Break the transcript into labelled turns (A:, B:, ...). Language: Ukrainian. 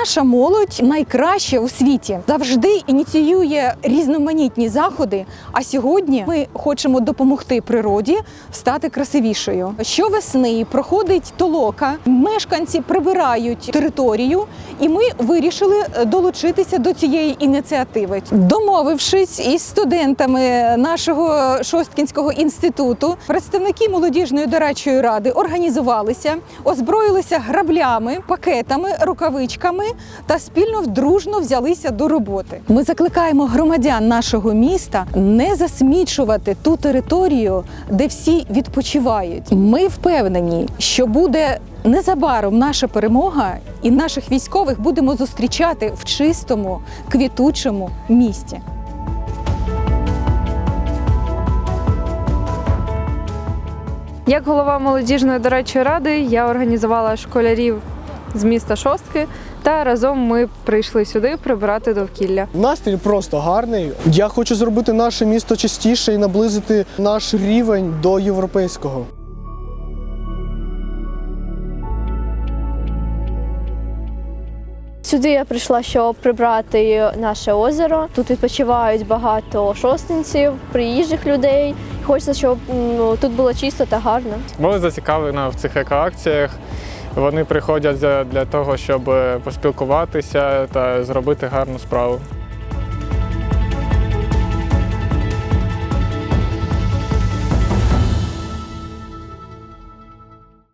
A: Наша молодь найкраща у світі завжди ініціює різноманітні заходи. А сьогодні ми хочемо допомогти природі стати красивішою. Щовесни проходить толока, мешканці прибирають територію, і ми вирішили долучитися до цієї ініціативи. Домовившись із студентами нашого Шосткінського інституту, представники молодіжної дорадчої ради організувалися, озброїлися граблями, пакетами, рукавичками та спільно дружно взялися до роботи. Ми закликаємо громадян нашого міста не засмічувати ту територію, де всі відпочивають. Ми впевнені, що буде незабаром наша перемога, і наших військових будемо зустрічати в чистому, квітучому місті.
B: Як голова молодіжної дорадчої ради я організувала школярів з міста Шостки, та разом ми прийшли сюди прибирати довкілля.
C: Настрій просто гарний. Я хочу зробити наше місто чистіше і наблизити наш рівень до європейського.
D: Сюди я прийшла, щоб прибрати наше озеро. Тут відпочивають багато шостинців, приїжджих людей. Хочеться, щоб ну, тут було чисто та гарно.
E: Молодь зацікавлена в цих екоакціях. Вони приходять за- для того, щоб поспілкуватися та зробити гарну справу.